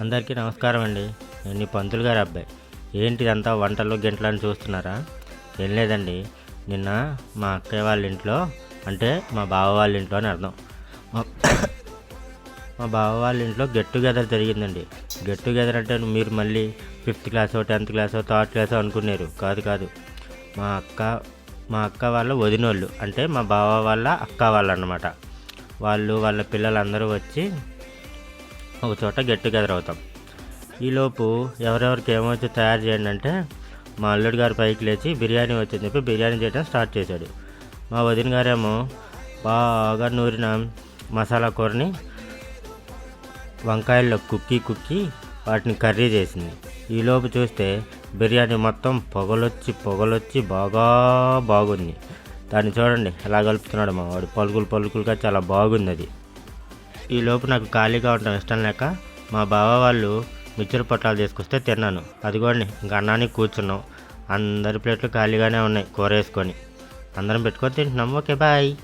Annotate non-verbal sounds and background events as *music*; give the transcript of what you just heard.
అందరికీ నమస్కారం అండి. నేను పంతులు గారి అబ్బాయి. ఏంటి ఇదంతా వంటలు గింటలు అని చూస్తున్నారా? ఏం లేదండి. నిన్న మా అక్కయ్య వాళ్ళ ఇంట్లో అంటే మా బావ వాళ్ళ ఇంట్లో అని అర్థం. మా *coughs* మా బావ వాళ్ళ ఇంట్లో గెట్ టుగెదర్ జరిగిందండి. గెట్ టుగెదర్ అంటే మీరు మళ్ళీ ఫిఫ్త్ క్లాసో టెన్త్ క్లాసో థర్డ్ క్లాసో అనుకున్నారు. కాదు కాదు. మా అక్క మా అక్క వాళ్ళ వదినోళ్ళు అంటే మా బావ వాళ్ళ అక్క వాళ్ళు అన్నమాట వాళ్ళు వాళ్ళ పిల్లలందరూ వచ్చి ఒక చోట గెట్ టుగెదర్ అవుతాం. ఈలోపు ఎవరెవరికి ఏమైతే తయారు చేయండి అంటే మా అల్లుడు గారు పైకి లేచి బిర్యానీ వచ్చింది చెప్పి బిర్యానీ చేయడం స్టార్ట్ చేశాడు. మా వదిన గారేమో బాగా నూరిన మసాలా కూరని వంకాయల్లో కుక్కి కుక్కి వాటిని కర్రీ చేసింది. ఈలోపు చూస్తే బిర్యానీ మొత్తం పొగలొచ్చి పొగలొచ్చి బాగా బాగుంది. దాన్ని చూడండి ఎలా కలుపుతున్నాడు మా వాడు. పలుకులు పలుకులుగా చాలా బాగుంది అది. ఈలోపు నాకు ఖాళీగా ఉండడం ఇష్టం లేక మా బావ వాళ్ళు మిక్చర్ పొట్లాలు తీసుకొస్తే తిన్నాను. అదిగోండి ఇంకా అన్నానికి కూర్చున్నాం. అందరి ప్లేట్లు ఖాళీగానే ఉన్నాయి కూర వేసుకొని. అందరం పెట్టుకొని తింటున్నాం. Okay bye.